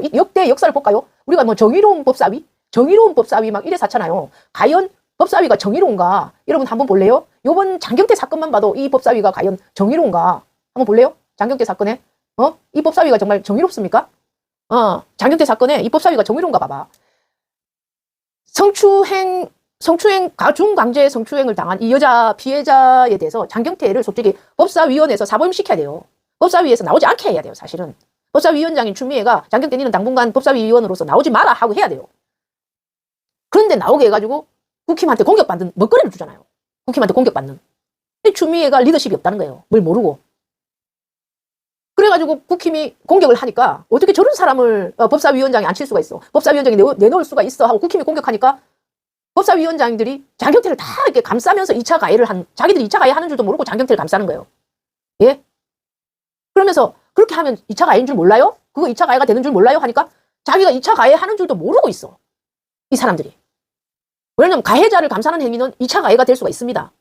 이 역대 역사를 볼까요? 우리가 뭐 정의로운 법사위, 정의로운 법사위 막 이래 샀잖아요. 과연 법사위가 정의로운가? 여러분 한번 볼래요? 요번 장경태 사건만 봐도 이 법사위가 과연 정의로운가? 한번 볼래요? 장경태 사건에 어? 이 법사위가 정말 정의롭습니까? 어, 장경태 사건에 이 법사위가 정의로운가 봐봐. 성추행 성추행 가중 강제 성추행을 당한 이 여자 피해자에 대해서 장경태를 솔직히 법사위원회에서 사범시켜야 돼요. 법사위에서 나오지 않게 해야 돼요, 사실은. 법사위원장인 추미애가 장경태 니는 당분간 법사위원으로서 나오지 마라 하고 해야 돼요. 그런데 나오게 해가지고 국힘한테 공격받는 먹거리를 주잖아요. 국힘한테 공격받는. 추미애가 리더십이 없다는 거예요. 뭘 모르고. 그래가지고 국힘이 공격을 하니까 어떻게 저런 사람을 어, 법사위원장에 앉힐 수가 있어. 법사위원장에 내어, 내놓을 수가 있어 하고 국힘이 공격하니까 법사위원장들이 장경태를 다 이렇게 감싸면서 2차 가해를 한, 자기들이 2차 가해 하는 줄도 모르고 장경태를 감싸는 거예요. 예? 그러면서 그렇게 하면 2차 가해인 줄 몰라요? 그거 2차 가해가 되는 줄 몰라요? 하니까 자기가 2차 가해 하는 줄도 모르고 있어. 이 사람들이. 왜냐면 가해자를 감싸는 행위는 2차 가해가 될 수가 있습니다.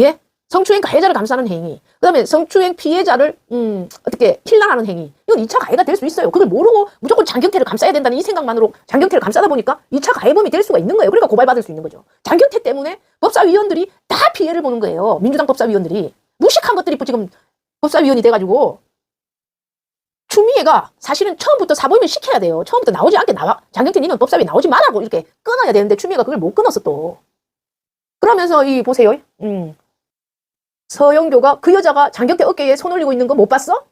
예? 성추행 가해자를 감싸는 행위. 그 다음에 성추행 피해자를, 음, 어떻게 힐난하는 행위. 이건 2차 가해가 될 수 있어요. 그걸 모르고 무조건 장경태를 감싸야 된다는 이 생각만으로 장경태를 감싸다 보니까 2차 가해범이 될 수가 있는 거예요. 그러니까 고발받을 수 있는 거죠. 장경태 때문에 법사위원들이 다 피해를 보는 거예요. 민주당 법사위원들이. 무식한 것들이 지금 법사위원이 돼가지고 추미애가 사실은 처음부터 사범을 시켜야 돼요. 처음부터 나오지 않게 나와. 장경태 니는 법사위 나오지 말라고 이렇게 끊어야 되는데 추미애가 그걸 못 끊었어 또. 그러면서 이 보세요. 음. 서영교가 그 여자가 장경태 어깨에 손 올리고 있는 거 못 봤어?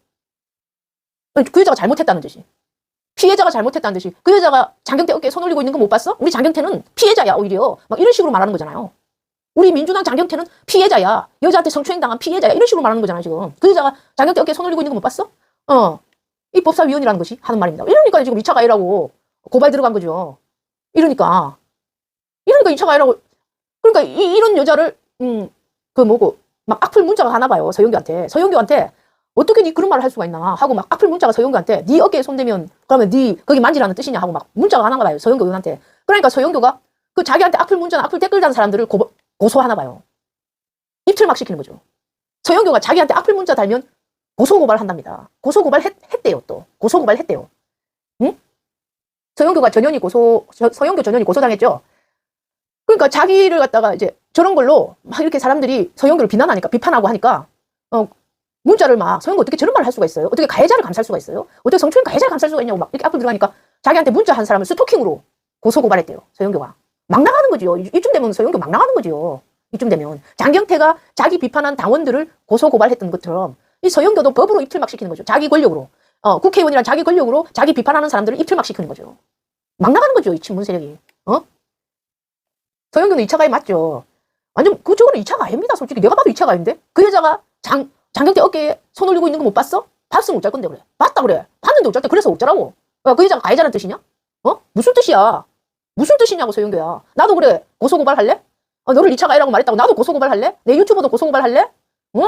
그 여자가 잘못했다는 듯이. 피해자가 잘못했다는 듯이. 그 여자가 장경태 어깨에 손 올리고 있는 거 못 봤어? 우리 장경태는 피해자야 오히려. 막 이런 식으로 말하는 거잖아요. 우리 민주당 장경태는 피해자야. 여자한테 성추행 당한 피해자야. 이런 식으로 말하는 거잖아요 지금. 그 여자가 장경태 어깨에 손 올리고 있는 거 못 봤어? 어. 이 법사위원이라는 것이 하는 말입니다. 이러니까 지금 2차 가해라고 고발 들어간 거죠. 이러니까. 이러니까 2차 가해라고. 그러니까 이, 이런 여자를, 음, 그 뭐고, 막 악플 문자가 가나 봐요. 서영교한테. 서영교한테 어떻게 네 그런 말을 할 수가 있나 하고 막 악플 문자가 서영교한테 네 어깨에 손대면 그러면 네 거기 만지라는 뜻이냐 하고 막 문자가 하나 봐요. 서영교 의원한테. 그러니까 서영교가 그 자기한테 악플 문자나 악플 댓글 단 사람들을 고, 고소하나 봐요. 입틀 막 시키는 거죠. 서영교가 자기한테 악플 문자 달면 고소고발 한답니다. 고소고발 했, 했대요, 또. 고소고발 했대요. 응? 서영교가 전현이 고소, 저, 서영교 전현이 고소당했죠? 그러니까 자기를 갖다가 이제 저런 걸로 막 이렇게 사람들이 서영교를 비난하니까, 비판하고 하니까, 어, 문자를 막, 서영교 어떻게 저런 말을 할 수가 있어요? 어떻게 가해자를 감쌀 수가 있어요? 어떻게 성추행 가해자를 감쌀 수가 있냐고 막 이렇게 악플 들어가니까 자기한테 문자 한 사람을 스토킹으로 고소고발했대요, 서영교가. 막 나가는 거지요. 이- 이쯤 되면 서영교 막 나가는 거지요. 이쯤 되면. 장경태가 자기 비판한 당원들을 고소고발했던 것처럼 이 서영교도 법으로 입틀막 시키는 거죠. 자기 권력으로. 어, 국회의원이란 자기 권력으로 자기 비판하는 사람들을 입틀막 시키는 거죠. 막 나가는 거죠. 이 친문 세력이. 어? 서영교는 2차 가해 맞죠. 완전 그쪽은 2차 가해입니다. 솔직히 내가 봐도 2차 가해인데 그 여자가 장 장경태 어깨에 손 올리고 있는 거 못 봤어? 봤으면 어쩔 건데 그래. 봤다 그래. 봤는데 어쩔 때 그래서 어쩌라고. 야, 그 여자가 가해자는 뜻이냐? 어? 무슨 뜻이야? 무슨 뜻이냐고 서영교야. 나도 그래. 고소고발 할래? 어, 너를 2차 가해라고 말했다고 나도 고소고발 할래? 내 유튜버도 고소고발 할래? 어?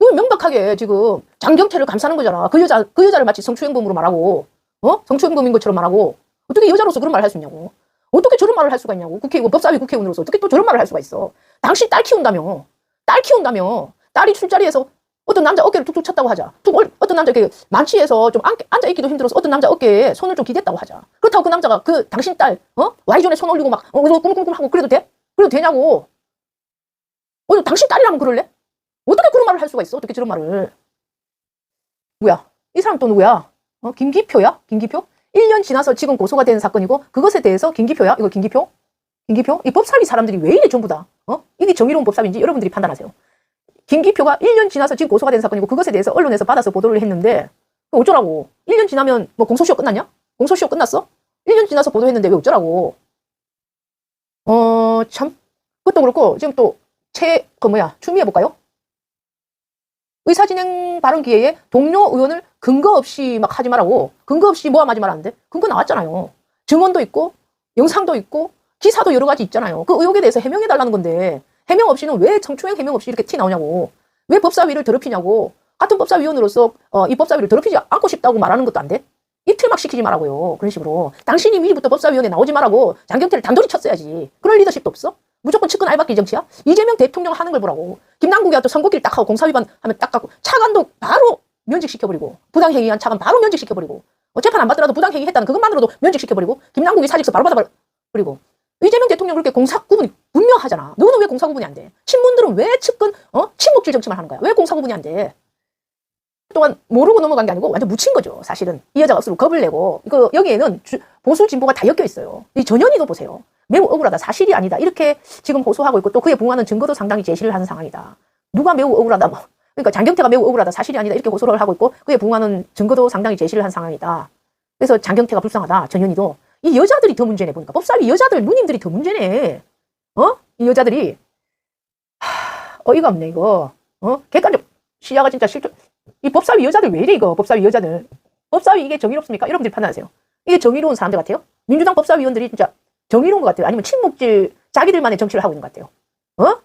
이건 명백하게 지금 장경태를 감싸는 거잖아. 그 여자, 그 여자를 마치 성추행범으로 말하고, 어? 성추행범인 것처럼 말하고, 어떻게 여자로서 그런 말을 할 수 있냐고. 어떻게 저런 말을 할 수가 있냐고. 국회의원, 법사위 국회의원으로서 어떻게 또 저런 말을 할 수가 있어. 당신 딸 키운다며. 딸 키운다며. 딸이 술자리에서 어떤 남자 어깨를 툭툭 쳤다고 하자. 툭, 얼- 어떤 남자 이렇게 만취해서 좀 앉, 앉아 있기도 힘들어서 어떤 남자 어깨에 손을 좀 기댔다고 하자. 그렇다고 그 남자가 그 당신 딸, 어? Y존에 손 올리고 막, 어, 꿍꿍꿍 하고 그래도 돼? 그래도 되냐고. 어, 당신 딸이라면 그럴래? 어떻게 그런 말을 할 수가 있어? 어떻게 저런 말을. 누구야? 이 사람 또 누구야? 어, 김기표야? 김기표? 1년 지나서 지금 고소가 된 사건이고 그것에 대해서 김기표야? 이거 김기표? 김기표? 이 법사위 사람들이 왜 이래 전부 다? 어? 이게 정의로운 법사위인지 여러분들이 판단하세요. 김기표가 1년 지나서 지금 고소가 된 사건이고 그것에 대해서 언론에서 받아서 보도를 했는데 어쩌라고? 1년 지나면 뭐 공소시효 끝났냐? 공소시효 끝났어? 1년 지나서 보도했는데 왜 어쩌라고? 어, 참. 그것도 그렇고 지금 또 채, 그 뭐야, 추미해 볼까요? 의사진행 발언 기회에 동료 의원을 근거 없이 막 하지 말라고 근거 없이 모함하지 말았는데 근거 나왔잖아요. 증언도 있고 영상도 있고 기사도 여러 가지 있잖아요. 그 의혹에 대해서 해명해 달라는 건데 해명 없이는 왜 성추행 해명 없이 이렇게 티 나오냐고 왜 법사위를 더럽히냐고 같은 법사위원으로서 어, 이 법사위를 더럽히지 않고 싶다고 말하는 것도 안 돼? 이틀 막 시키지 말라고요. 그런 식으로 당신이 미리부터 법사위원회 나오지 말라고 장경태를 단돌이 쳤어야지. 그럴 리더십도 없어? 무조건 측근 알박기 정치야? 이재명 대통령 하는 걸 보라고. 김남국이가 또 선거길 딱 하고 공사위반 하면 딱 갖고 차관도 바로 면직시켜버리고 부당행위한 차관 바로 면직시켜버리고 어, 재판 안 받더라도 부당행위 했다는 그것만으로도 면직시켜버리고 김남국이 사직서 바로 받아버리고 이재명 대통령 그렇게 공사 구분이 분명하잖아. 너는 왜 공사 구분이 안 돼? 친문들은 왜 측근 어 친목질 정치만 하는 거야? 왜 공사 구분이 안 돼? 동안 모르고 넘어간 게 아니고 완전 묻힌 거죠. 사실은 이 여자가 스스로 겁을 내고 이거 여기에는 주- 보수 진보가 다 엮여 있어요. 이 전현희도 보세요. 매우 억울하다. 사실이 아니다. 이렇게 지금 호소하고 있고 또 그에 부응하는 증거도 상당히 제시를 하는 상황이다. 누가 매우 억울하다. 뭐. 그러니까 장경태가 매우 억울하다. 사실이 아니다. 이렇게 호소를 하고 있고 그에 부응하는 증거도 상당히 제시를 한 상황이다. 그래서 장경태가 불쌍하다. 전현희도 이 여자들이 더 문제네 보니까 법사위 여자들 누님들이 더 문제네. 어? 이 여자들이 하, 어이가 없네 이거. 어? 객관적 시야가 진짜 실존. 이 법사위 여자들 왜 이래 이거 법사위 여자들. 법사위 이게 정의롭습니까? 여러분들이 판단하세요. 이게 정의로운 사람들 같아요? 민주당 법사위원들이 진짜 정의로운 것 같아요? 아니면 친목질 자기들만의 정치를 하고 있는 것 같아요? 어?